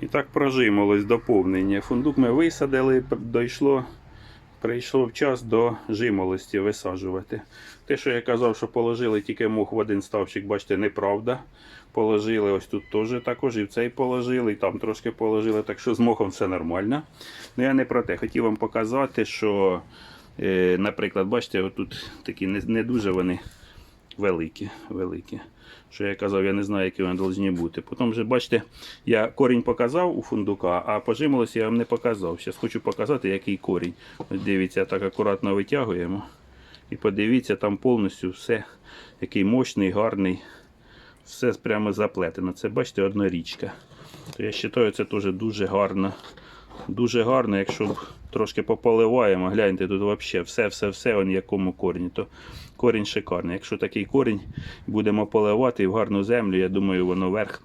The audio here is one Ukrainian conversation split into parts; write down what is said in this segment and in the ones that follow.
І так прожималось доповнення. Фундук ми висадили, дійшло, прийшов час до жимолості висаджувати. Те, що я казав, що положили тільки мох в один ставчик, бачите, неправда. Положили ось тут теж також, і в цей положили, і там трошки положили, так що з мохом все нормально. Ну я не про те. Хотів вам показати, що, е, наприклад, бачите, отут такі не дуже вони великі. великі. Що я казав, я не знаю, які вони повинні бути. Потім вже, бачите, я корінь показав у фундука, а по я вам не показав. Зараз хочу показати, який корінь. Ось дивіться, так акуратно витягуємо. І подивіться, там повністю все, який мощний, гарний. Все прямо заплетено. Це бачите, однорічка. То я вважаю, це теж дуже гарно. Дуже гарно, якщо трошки пополиваємо, гляньте, тут взагалі все-все-все он якому корені. То корінь шикарний. Якщо такий корінь будемо поливати в гарну землю, я думаю, воно вверх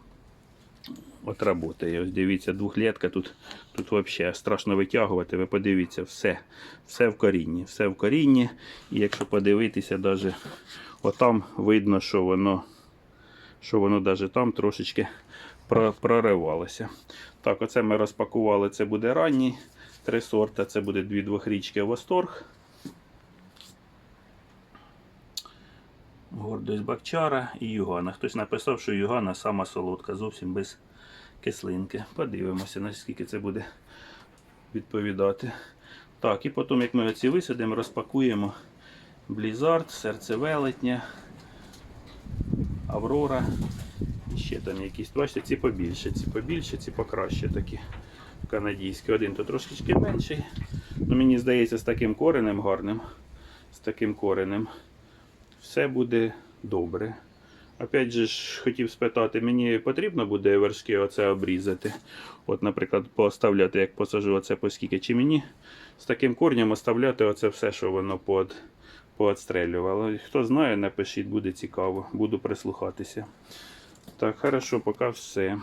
отработає. Ось дивіться, двохлітка тут, тут взагалі страшно витягувати. Ви подивіться, все, все в корінні. Все в корінні. І якщо подивитися, навіть отам видно, що воно, що воно навіть там трошечки проривалося. Так, оце ми розпакували. Це буде ранній. Три сорта. Це буде дві двохрічки Восторг. Гордость Бакчара і Югана. Хтось написав, що Югана сама солодка, зовсім без кислинки. Подивимося, наскільки це буде відповідати. Так, і потім, як ми оці висадимо, розпакуємо Blizzard, серце велетня, Аврора. Ще там якісь. Бачите, ці побільше, ці побільше, ці покраще такі канадійські. Один то трошечки менший. Ну, мені здається, з таким коренем гарним. З таким коренем все буде добре. Опять же ж хотів спитати, мені потрібно буде вершки оце обрізати. От, наприклад, поставляти, як посажу оце по скільки. Чи мені з таким корнем оставляти оце все, що воно под, поотстрелювало. Хто знає, напишіть, буде цікаво. Буду прислухатися. Так, хорошо, поки все.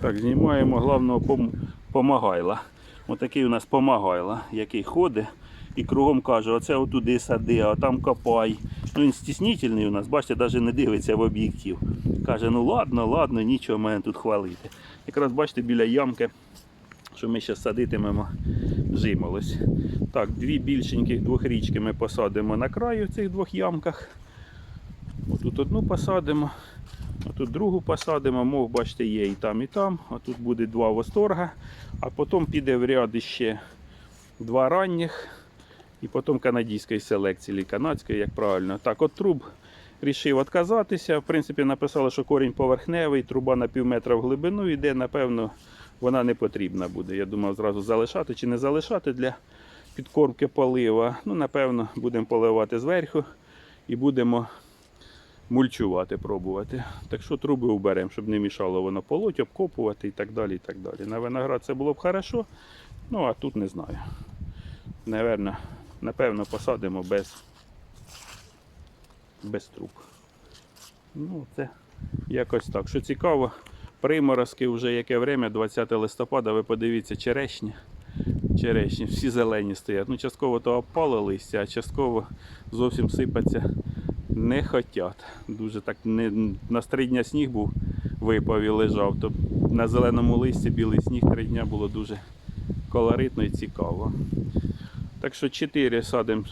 Так, знімаємо головного пом... помагайла. Отакий у нас помагайла, який ходить і кругом каже, оце отуди сади, а там копай. Ну він стіснительний у нас, бачите, навіть не дивиться в об'єктив. Каже, ну ладно, ладно, нічого мене тут хвалити. Якраз бачите, біля ямки, що ми зараз садитимемо, жимолось. Так, дві більшеньких двохрічки ми посадимо на краю в цих двох ямках. Отут одну посадимо, отут другу посадимо, мов бачите, є і там, і там. А тут буде два восторга, а потім піде в ряд ще два ранніх і потім канадської селекції, чи канадської, як правильно. Так, от труб рішив відказатися. В принципі, написали, що корінь поверхневий, труба на пів метра в глибину йде, напевно, вона не потрібна буде. Я думав зразу залишати чи не залишати для підкормки полива. Ну, напевно, будемо поливати зверху і будемо мульчувати, пробувати. Так що труби уберемо, щоб не мішало воно полоть, обкопувати і так далі. і так далі. На виноград це було б хорошо, ну а тут не знаю. Наверно, напевно, посадимо без, без труб. Ну, це якось так. Що цікаво, приморозки вже яке время, 20 листопада, ви подивіться, черешні. Черешні, всі зелені стоять. Ну, частково то опало листя, а частково зовсім сипаться не хотять. Дуже так не, на три дня сніг був, випав і лежав. То на зеленому листі білий сніг три дня було дуже колоритно і цікаво. Так що 4 садимо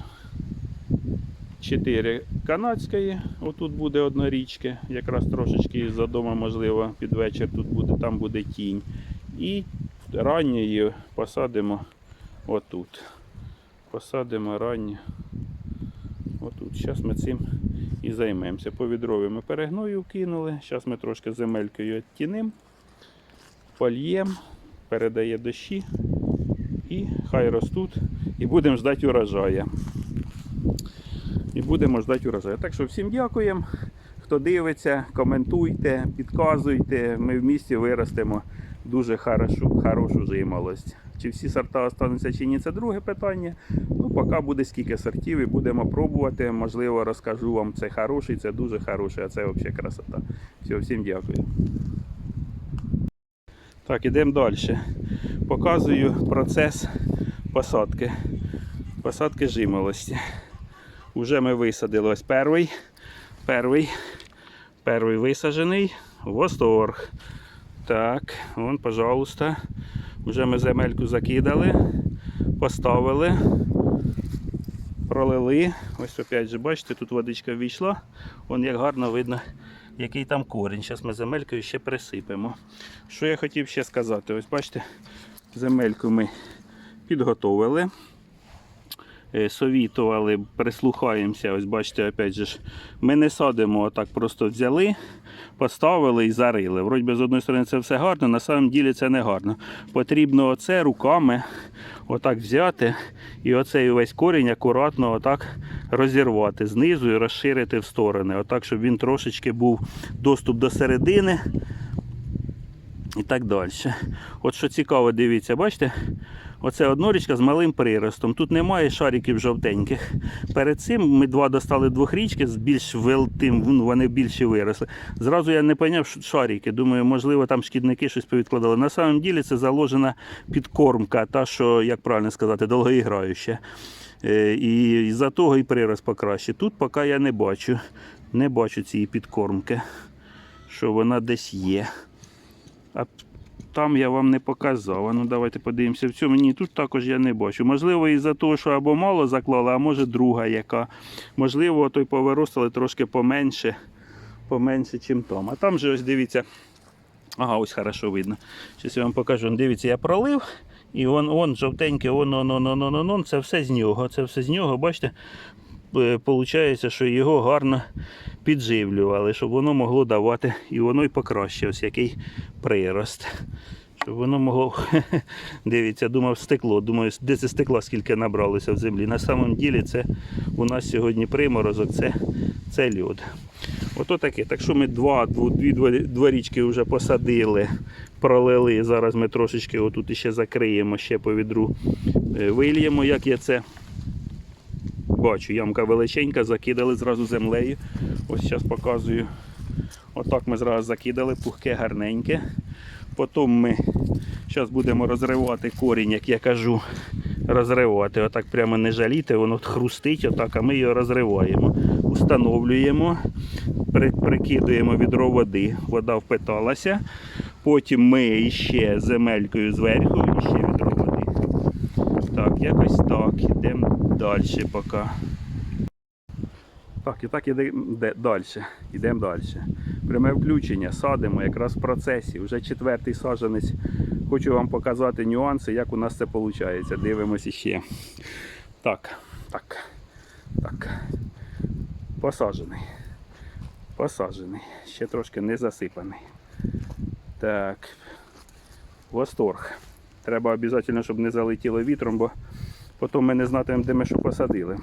4 канадської, отут буде однорічки, якраз трошечки за дома, можливо, під вечір тут буде, там буде тінь. І ранньої посадимо отут. Посадимо раннє отут. Зараз ми цим і займемося. По відрові ми перегною вкинули. Зараз ми трошки земелькою відтінимо, польємо, передає дощі і хай ростуть. І будемо ждати урожаю. І будемо ждати урожаю. Так що всім дякуємо. Хто дивиться, коментуйте, підказуйте. Ми в місті виростемо дуже хорошу, хорошу жимолость. Чи всі сорта остануться чи ні, це друге питання. Поки буде скільки сортів і будемо пробувати. Можливо, розкажу вам, це хороший, це дуже хороший, а це взагалі красота. Все, всім дякую. Так, ідемо далі. Показую процес посадки. Посадки жимолості. Уже ми висадили ось перший. Перший. Перший висаджений. Восторг. Так, вон, пожалуйста. Вже ми земельку закидали, поставили, пролили. Ось опять же, бачите, тут водичка ввійшла. Вон як гарно видно, який там корінь. Зараз ми земелькою ще присипемо. Що я хотів ще сказати? Ось бачите, земельку ми підготовили. Е, Совітували, прислухаємося. Ось бачите, опять же, ми не садимо, отак просто взяли, поставили і зарили. Вроді би, з одної сторони це все гарно, на самом ділі це не гарно. Потрібно оце руками отак взяти і оцей весь корінь акуратно отак розірвати знизу і розширити в сторони, отак, щоб він трошечки був доступ до середини і так далі. От що цікаво, дивіться, бачите? Оце однорічка з малим приростом. Тут немає шариків жовтеньких. Перед цим ми два достали двохрічки з більш велтим, вони більші виросли. Зразу я не поняв що шарики. Думаю, можливо, там шкідники щось повідкладали. На самом ділі це заложена підкормка, та, що, як правильно сказати, довгоіграюча. Е, І за того і прирост покраще. Тут поки я не бачу. Не бачу цієї підкормки, що вона десь є. А там я вам не показав. А Ну давайте подивимося в цьому. Ні, тут також я не бачу. Можливо, із-за того, що або мало заклали, а може друга яка. Можливо, той повиростали трошки поменше, поменше, чим там. А там же ось дивіться. Ага, ось хорошо видно. Щось я вам покажу. Дивіться, я пролив. І он, он жовтеньке, он, он, он, он, он, он, он, це все з нього. Це все з нього, бачите, е, получається, що його гарно підживлювали, щоб воно могло давати, і воно й покраще, ось який прирост. Щоб воно могло, дивіться, думав стекло. Думаю, де це стекла скільки набралося в землі. На самом ділі це у нас сьогодні приморозок, це, це льод. Ото таке. Так що ми два, дві, дві річки вже посадили, пролили. Зараз ми трошечки отут ще закриємо, ще по відру е, вильємо, як я це бачу. Ямка величенька, закидали зразу землею. Ось зараз показую. Отак ми зразу закидали, пухке гарненьке. Потім ми зараз будемо розривати корінь, як я кажу, розривати. Отак прямо не жаліти, воно хрустить, отак, а ми його розриваємо. Установлюємо, при- прикидуємо відро води. Вода впиталася. Потім ми ще земелькою зверху ще відро води. Так, якось так. Йдемо далі поки. Так, і так ідемо далі. Йдемо далі. Пряме включення, садимо якраз в процесі. Вже четвертий саджанець. Хочу вам показати нюанси, як у нас це виходить. Дивимося ще. Так, так, так. Посаджений. Посаджений. Ще трошки не засипаний. Так. Восторг. Треба обов'язково, щоб не залетіло вітром, бо потім ми не знатимемо, де ми що посадили.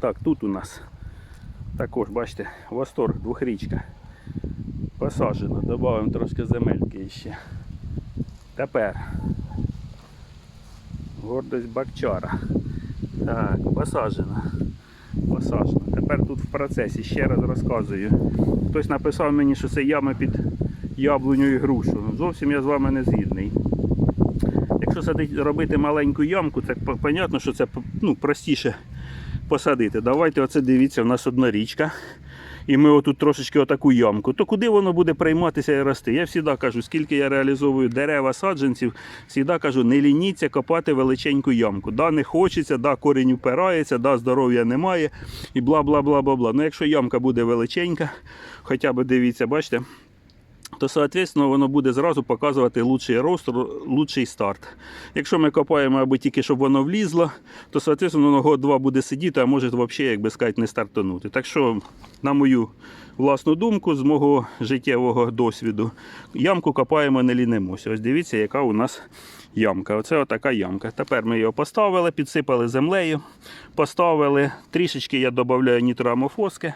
Так, тут у нас також, бачите, восторг, двохрічка. Посаджено, додаємо трошки земельки ще. Тепер гордость бакчара. Так, посаджено. Посаджено. Тепер тут в процесі, ще раз розказую. Хтось написав мені, що це яма під яблуню і грушу. Зовсім я з вами не згідний. Якщо садить, робити маленьку ямку, так понятно, що це ну, простіше посадити. Давайте оце дивіться, у нас одна річка. І ми отут трошечки отаку ямку. То куди воно буде прийматися і рости? Я завжди кажу, скільки я реалізовую дерева саджанців, завжди кажу, не лініться копати величеньку ямку. Да, не хочеться, да, корінь упирається, да, здоров'я немає і бла бла бла бла бла. Ну якщо ямка буде величенька, хоча б дивіться, бачите, то, соответственно, воно буде зразу показувати лучший рост, лучший старт. Якщо ми копаємо, аби тільки щоб воно влізло, то, соответственно, воно год-два буде сидіти, а може взагалі, як би сказати, не стартанути. Так що, на мою власну думку, з мого життєвого досвіду, ямку копаємо, не лінимося. Ось дивіться, яка у нас ямка. Оце отака ямка. Тепер ми його поставили, підсипали землею, поставили. Трішечки я додаю нітроамофоски.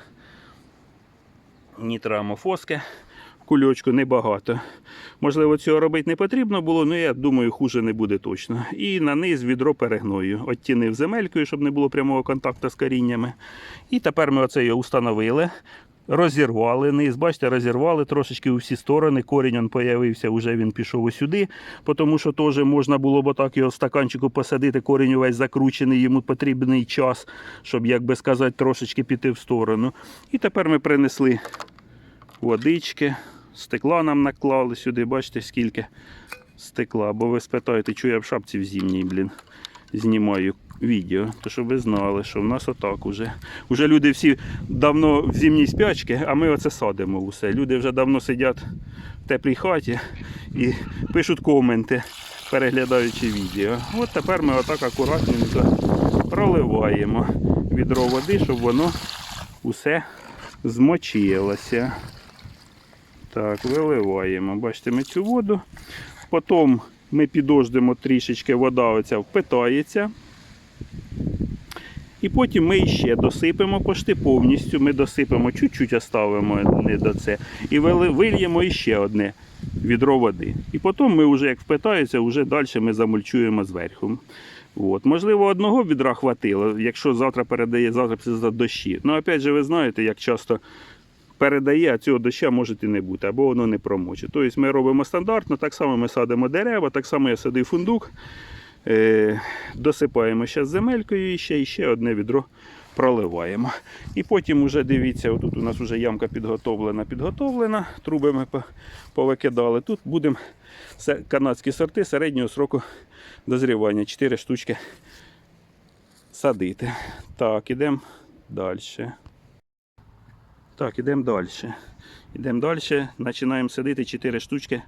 Нітроамофоски кульочку небагато. Можливо, цього робити не потрібно було, але я думаю, хуже не буде точно. І на низ відро перегною. Оттінив земелькою, щоб не було прямого контакту з коріннями. І тепер ми оце його установили. Розірвали низ, бачите, розірвали трошечки у всі сторони. Корінь он появився, вже він пішов сюди, тому що теж можна було б так його в стаканчику посадити. Корінь увесь закручений, йому потрібний час, щоб, як би сказати, трошечки піти в сторону. І тепер ми принесли водички, Стекла нам наклали сюди, бачите, скільки стекла. Бо ви спитаєте, чого я в шапці в зимній, блін, знімаю відео. То щоб ви знали, що в нас отак уже. Уже люди всі давно в зимній спячці, а ми оце садимо усе. Люди вже давно сидять в теплій хаті і пишуть коменти, переглядаючи відео. От тепер ми отак акуратненько проливаємо відро води, щоб воно усе змочилося. Так, виливаємо. Бачите, ми цю воду. Потім ми підождемо трішечки, вода оця впитається. І потім ми ще досипемо почти повністю. Ми досипемо, чуть-чуть оставимо не до це. І вильємо іще одне відро води. І потім ми вже як впитається, вже далі ми замульчуємо зверху. От. Можливо, одного відра хватило, якщо завтра передає завтра після дощі. Ну, опять же, ви знаєте, як часто передає, а цього доща може і не бути, або воно не промочить. Тобто ми робимо стандартно, так само ми садимо дерева, так само я садив фундук, е, досипаємо ще з земелькою і ще, і ще одне відро проливаємо. І потім уже дивіться, отут у нас вже ямка підготовлена, підготовлена, труби ми повикидали. Тут будемо канадські сорти середнього сроку дозрівання, 4 штучки садити. Так, ідемо далі. Так, ідемо далі. Ідемо далі. Починаємо садити 4 штучки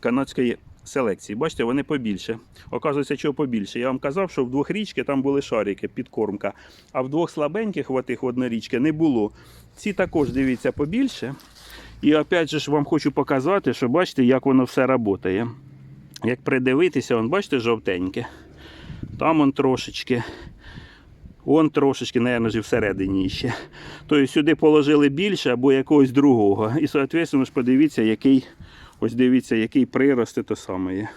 канадської селекції. Бачите, вони побільше. Оказується, чого побільше. Я вам казав, що в двох річки там були шарики, підкормка, а в двох слабеньких, в отих однорічки, не було. Ці також дивіться побільше. І опять же ж вам хочу показати, що бачите, як воно все працює. Як придивитися, вон, бачите, жовтеньке. Там он трошечки. Он трошечки, ж всередині ще. Тобто сюди положили більше або якогось другого. І, соответственно, ж подивіться, який, ось дивіться, який прирост то саме є.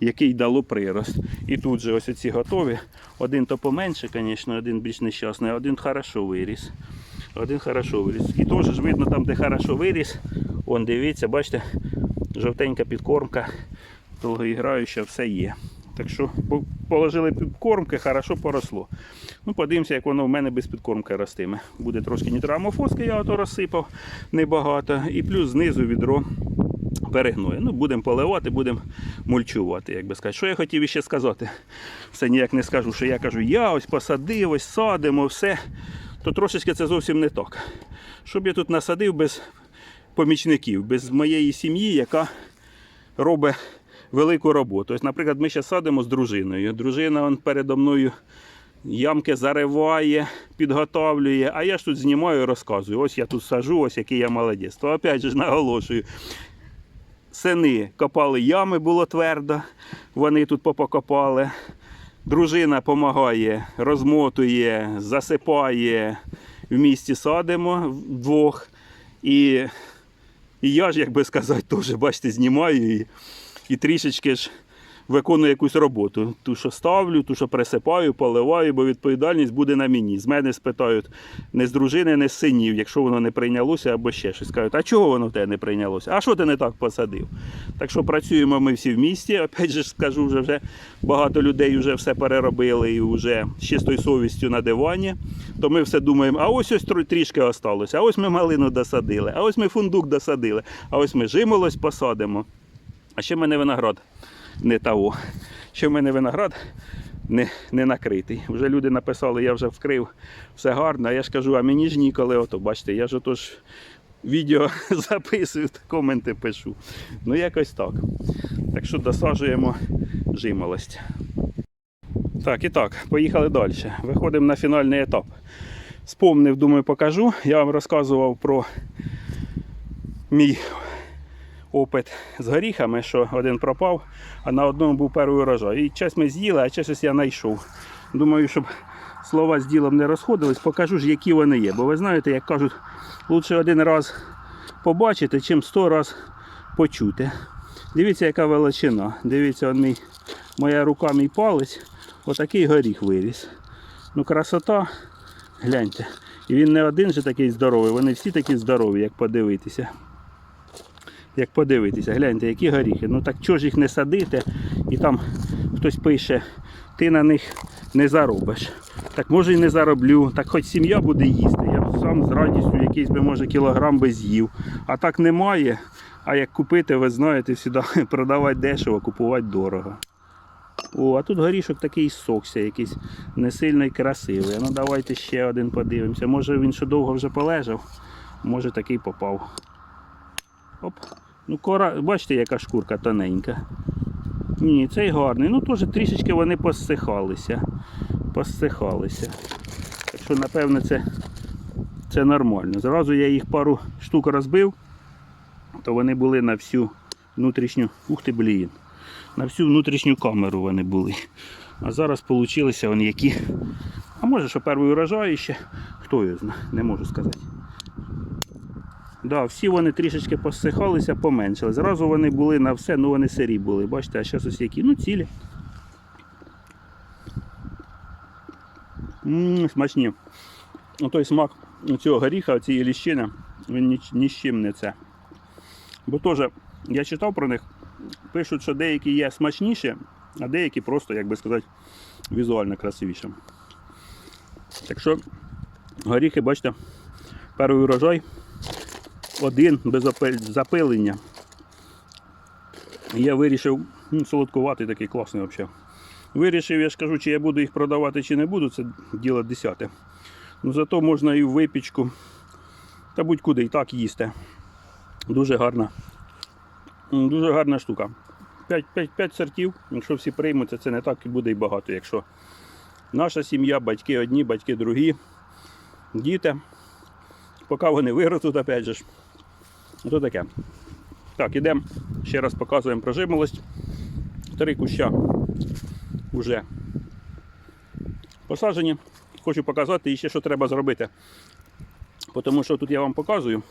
Який дало прирост. І тут же ось ці готові. Один то поменше, звісно, один більш нещасний, а один хорошо виріс. Один хорошо виріс. І теж ж видно там, де хорошо виріс. Он дивіться, бачите, жовтенька підкормка, довгоіграюча, все є. Так що положили підкормки, хорошо поросло. Ну, подивимося, як воно в мене без підкормки ростиме. Буде трошки нітрамофоски, я ото розсипав небагато. І плюс знизу відро перегноє. Ну, будемо поливати, будемо мульчувати, як би сказати. Що я хотів іще сказати? Все ніяк не скажу, що я кажу, я ось посадив, ось садимо, все. То трошечки це зовсім не так. Щоб я тут насадив без помічників, без моєї сім'ї, яка робить велику роботу. Ось, наприклад, ми ще садимо з дружиною. Дружина он передо мною ямки зариває, підготовлює, а я ж тут знімаю і розказую. Ось я тут сажу, ось який я молодець. То опять же наголошую. Сини копали ями, було твердо, вони тут попокопали. Дружина допомагає, розмотує, засипає. В місті садимо вдвох. І, і я ж, як би сказати, теж, бачите, знімаю і, і трішечки ж виконую якусь роботу. Ту, що ставлю, ту, що присипаю, поливаю, бо відповідальність буде на мені. З мене спитають не з дружини, не з синів, якщо воно не прийнялося або ще щось. Кажуть, а чого воно в тебе не прийнялося? А що ти не так посадив? Так що працюємо ми всі в місті. Опять же скажу, вже, вже багато людей вже все переробили і вже з чистою совістю на дивані. То ми все думаємо, а ось ось трішки осталося, а ось ми малину досадили, а ось ми фундук досадили, а ось ми жимолось посадимо. А ще в мене виноград не того. Ще в мене виноград не, не накритий. Вже люди написали, я вже вкрив, все гарно. А я ж кажу, а мені ж ніколи, ото бачите, я ж отож відео записую, коменти пишу. Ну якось так. Так що досаджуємо жимолость. Так, і так, поїхали далі. Виходимо на фінальний етап. Спомнив, думаю, покажу. Я вам розказував про мій опит з горіхами, що один пропав, а на одному був перший урожай. І час ми з'їли, а час я знайшов. Думаю, щоб слова з ділом не розходились, покажу ж, які вони є. Бо ви знаєте, як кажуть, лучше один раз побачити, чим сто раз почути. Дивіться, яка величина. Дивіться, он мій, моя рука, мій палець. Отакий горіх виріс. Ну, красота, гляньте. І він не один же такий здоровий, вони всі такі здорові, як подивитися. Як подивитися, гляньте, які горіхи. Ну так чого ж їх не садити? І там хтось пише, ти на них не заробиш. Так може і не зароблю, так хоч сім'я буде їсти. Я б сам з радістю якийсь би може кілограм би з'їв. А так немає. А як купити, ви знаєте, завжди продавати дешево, купувати дорого. О, а тут горішок такий сокся, якийсь не сильно красивий. Ну давайте ще один подивимося. Може він ще довго вже полежав, може такий попав. Оп. Ну, кора, бачите, яка шкурка тоненька. Ні, цей гарний. Ну теж трішечки вони посихалися. Посихалися. Так що, напевно, це, це нормально. Зразу я їх пару штук розбив, то вони були на всю внутрішню. Ух ти, блін. На всю внутрішню камеру вони були. А зараз получилися вони які. А може, що перший урожай ще. Хто його знає, не можу сказати. Да, всі вони трішечки посихалися, поменшили. Зразу вони були на все, ну вони сирі були. Бачите, а зараз ось які. Ну, цілі. Ммм, смачні. Ну, той смак цього горіха, цієї ліщини, він ні, ні з чим не це. Бо теж я читав про них, пишуть, що деякі є смачніші, а деякі просто, як би сказати, візуально красивіші. Так що горіхи, бачите, перший урожай один без запилення. Я вирішив, ну, солодкуватий такий класний взагалі. Вирішив, я ж кажу, чи я буду їх продавати, чи не буду, це діло десяте. Ну зато можна і в випічку, та будь-куди і так їсти. Дуже гарна. Дуже гарна штука. 5, 5, 5 сортів, якщо всі приймуться, це не так і буде і багато. Якщо наша сім'я, батьки одні, батьки другі, діти, поки вони виростуть, опять же. То таке. Так, ідемо. Ще раз показуємо прожимолость. Три куща вже посаджені. Хочу показати і ще що треба зробити. Тому що тут я вам показую,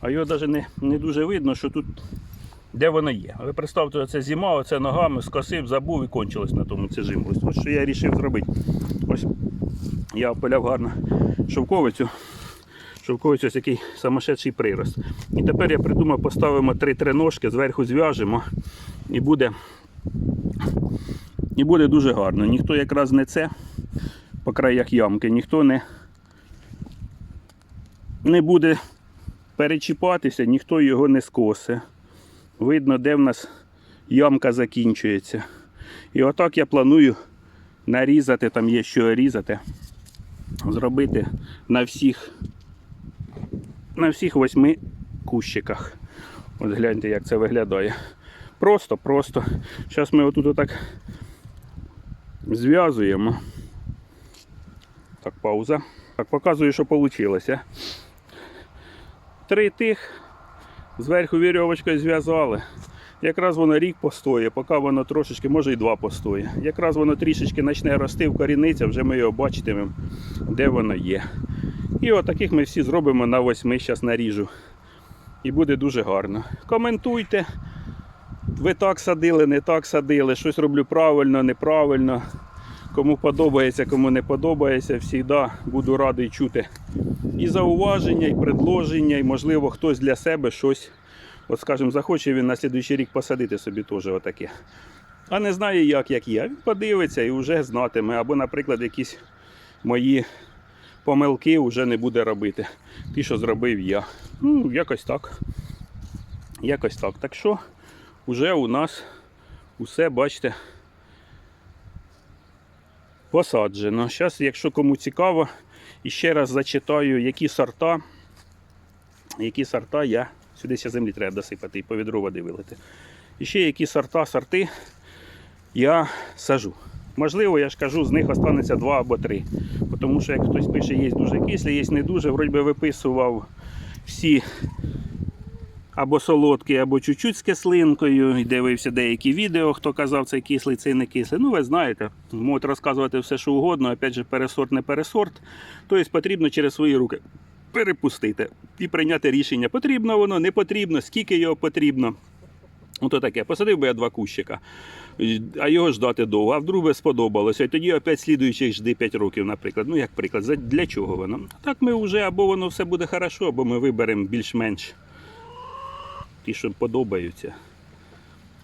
а його навіть не, не дуже видно, що тут де воно є. А ви представте, оце зима, оце ногами скосив, забув і кончилось на тому це жимолость. Ось що я вирішив зробити. Ось я опиляв гарно шовковицю. Шовковицю ось який самошедший прирост. І тепер я придумав, поставимо три триножки, зверху зв'яжемо і буде, і буде дуже гарно. Ніхто якраз не це по краях ямки, ніхто не, не буде перечіпатися, ніхто його не скосе. Видно, де в нас ямка закінчується. І отак я планую нарізати, там є що різати, зробити на всіх на всіх восьми кущиках. От гляньте, як це виглядає. Просто, просто. Зараз ми отут отак зв'язуємо. Так, пауза. Так, показую, що вийшло. Три тих зверху вірьовочкою зв'язали. Якраз воно рік постоє, поки воно трошечки, може і два постоє. Якраз воно трішечки почне рости в корінниця, вже ми його бачитимемо, де воно є. І отаких ми всі зробимо на восьми, зараз наріжу. І буде дуже гарно. Коментуйте. Ви так садили, не так садили, щось роблю правильно, неправильно. Кому подобається, кому не подобається, завжди буду радий чути і зауваження, і предложення, і можливо хтось для себе щось, от скажімо, захоче він на слідуючий рік посадити собі теж отаке. А не знає як, як я. Він подивиться і вже знатиме. Або, наприклад, якісь мої помилки вже не буде робити. Ті, що зробив я. Ну, якось так. Якось так. Так що вже у нас усе, бачите, посаджено. Зараз, якщо кому цікаво, і ще раз зачитаю, які сорта, які сорта я. Сюди ще землі треба досипати і по відру води вилити. І ще які сорта, сорти я сажу. Можливо, я ж кажу, з них останеться два або три. Тому що як хтось пише, є дуже кислі, є не дуже, вроді би виписував всі або солодкі, або чуть-чуть з кислинкою. І дивився деякі відео, хто казав, цей кислий, цей не кислий. Ну, ви знаєте, можуть розказувати все, що угодно, опять же, пересорт, не пересорт. Тобто потрібно через свої руки перепустити і прийняти рішення, потрібно воно, не потрібно, скільки його потрібно. Ото таке. Посадив би я два кущика, а його ждати довго, а вдруг би сподобалося. І тоді опять слідуючих жди 5 років, наприклад. Ну, як приклад, для чого воно? Так ми вже або воно все буде хорошо, або ми виберемо більш-менш ті, що подобаються.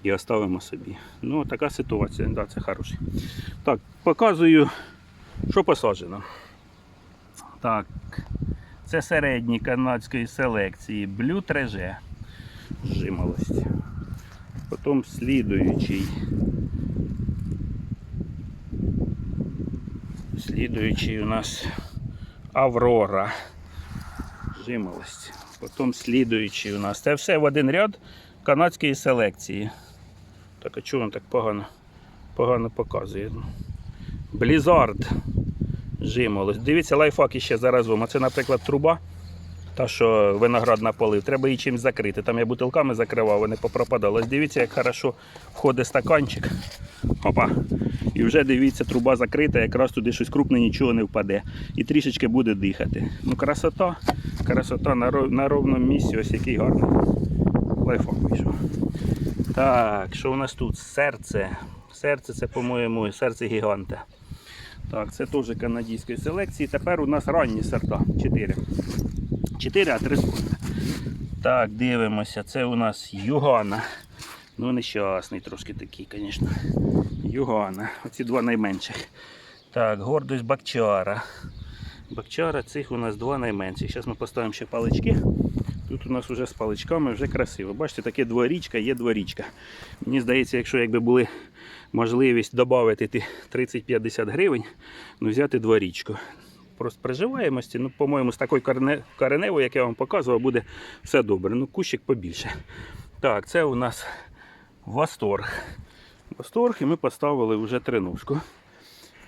І оставимо собі. Ну, така ситуація, да, це хороше. Так, показую, що посаджено. Так, Це середній канадської селекції. Блю треже. Жимолость. Потім слідуючий. Слідуючий у нас Аврора. Жимолость. Потім слідуючий у нас. Це все в один ряд канадської селекції. Так, а чого він так погано, погано показує? Блізард. Жимолость. Дивіться, лайфхак іще зараз вам. А це, наприклад, труба. Та, що виноград наполив, треба її чимось закрити. Там я бутилками закривав, вони попропадали. Ось Дивіться, як хорошо входить стаканчик. Опа. І вже дивіться, труба закрита, якраз туди щось крупне, нічого не впаде. І трішечки буде дихати. Ну, красота, красота на, на ровному місці, ось який гарний лайфхак вийшов. Так, що у нас тут? Серце. Серце це, по-моєму, серце гіганта. Так, це теж канадської селекції. Тепер у нас ранні сорта. 4. 4, а 3 сорта. Так, дивимося. Це у нас Югана. Ну, нещасний трошки такий, звісно. Югана. Оці два найменших. Так, гордость Бакчара. Бакчара цих у нас два найменших. Зараз ми поставимо ще палички. Тут у нас вже з паличками вже красиво. Бачите, таке дворічка, є дворічка. Мені здається, якщо якби були можливість додати 30-50 гривень, ну взяти дворічку. Просто приживаємості, ну, по-моєму, з такою кореневою, як я вам показував, буде все добре. Ну, кущик побільше. Так, це у нас восторг. Восторг, і ми поставили вже триножку.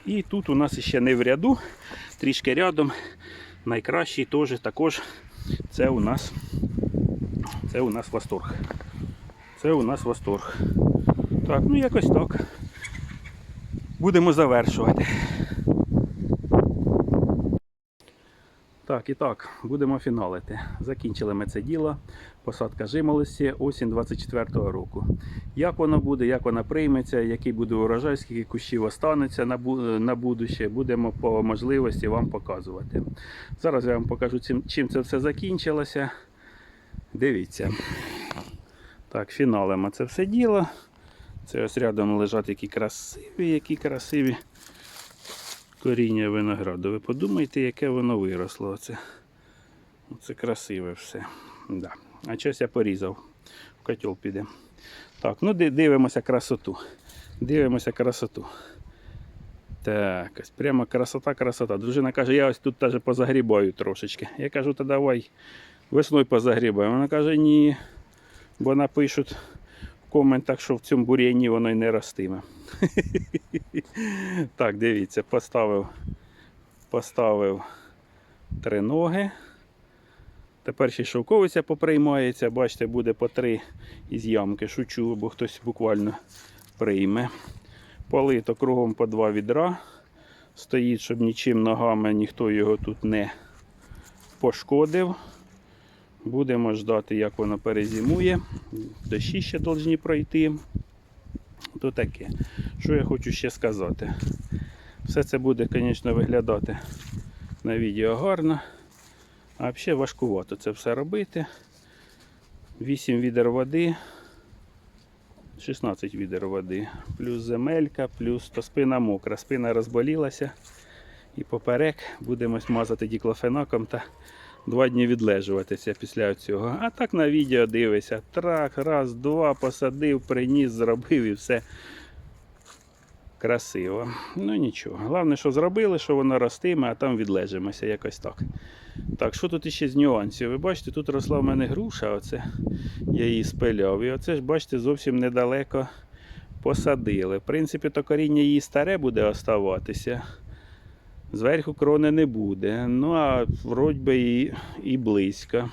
І тут у нас ще не в ряду, трішки рядом. Найкращий теж також це у нас це у нас восторг. Це у нас восторг. Так, ну якось так. Будемо завершувати. Так, і так, будемо фіналити. Закінчили ми це діло. Посадка жимолості осінь 24-го року. Як воно буде, як вона прийметься, який буде урожай, скільки кущів останеться на, на будуще, будемо по можливості вам показувати. Зараз я вам покажу, чим це все закінчилося. Дивіться. Так, фіналимо це все діло. Це ось рядом лежать які красиві, які красиві коріння винограду. Ви подумайте, яке воно виросло. Оце, Оце красиве все. Да. А щось я порізав. В котел піде. Так, ну дивимося красоту. Дивимося красоту. Так, ось прямо красота, красота. Дружина каже, я ось тут теж позагрібаю трошечки. Я кажу, та давай весною позагрібаємо. Вона каже, ні. Бо напишуть коментах, що в цьому бур'яні воно й не ростиме. Так, дивіться, поставив, поставив три ноги. Тепер ще шовковиця поприймається. Бачите, буде по три із ямки. Шучу, бо хтось буквально прийме. Полито кругом по два відра. Стоїть, щоб нічим ногами ніхто його тут не пошкодив. Будемо ждати, як воно перезимує. Дощі ще повинні пройти. То таке. Що я хочу ще сказати? Все це буде, звісно, виглядати на відео гарно. А взагалі важкувато це все робити. 8 відер води, 16 відер води, плюс земелька, плюс то спина мокра, спина розболілася. І поперек будемо смазати діклофенаком та два дні відлежуватися після цього. А так на відео дивишся. Трак, раз, два, посадив, приніс, зробив і все красиво. Ну нічого. Головне, що зробили, що воно ростиме, а там відлежимося якось так. Так, що тут іще з нюансів? Ви бачите, тут росла в мене груша, оце я її спиляв. І оце ж, бачите, зовсім недалеко посадили. В принципі, то коріння її старе буде оставатися. Зверху крони не буде. Ну, а вроді би і, і близько.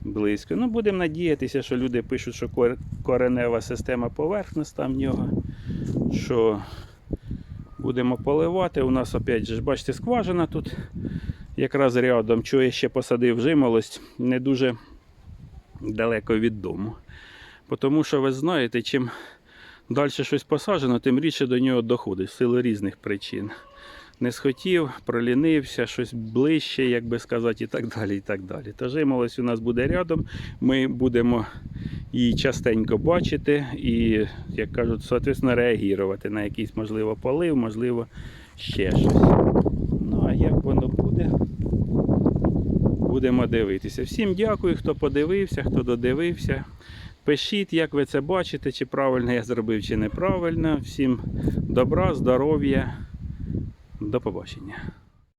близько. Ну, будемо надіятися, що люди пишуть, що коренева система поверхностна в нього. Що будемо поливати. У нас опять же, бачите, скважина тут якраз рядом. Чого я ще посадив жимолость не дуже далеко від дому. Тому що ви знаєте, чим далі щось посаджено, тим рідше до нього доходить в силу різних причин. Не схотів, пролінився, щось ближче, як би сказати, і так далі. і так далі. Та жимолость у нас буде рядом. Ми будемо її частенько бачити і, як кажуть, соответственно, реагувати на якийсь, можливо, полив, можливо, ще щось. Ну, а як воно буде, будемо дивитися. Всім дякую, хто подивився, хто додивився. Пишіть, як ви це бачите, чи правильно я зробив, чи неправильно. Всім добра, здоров'я. До побачення.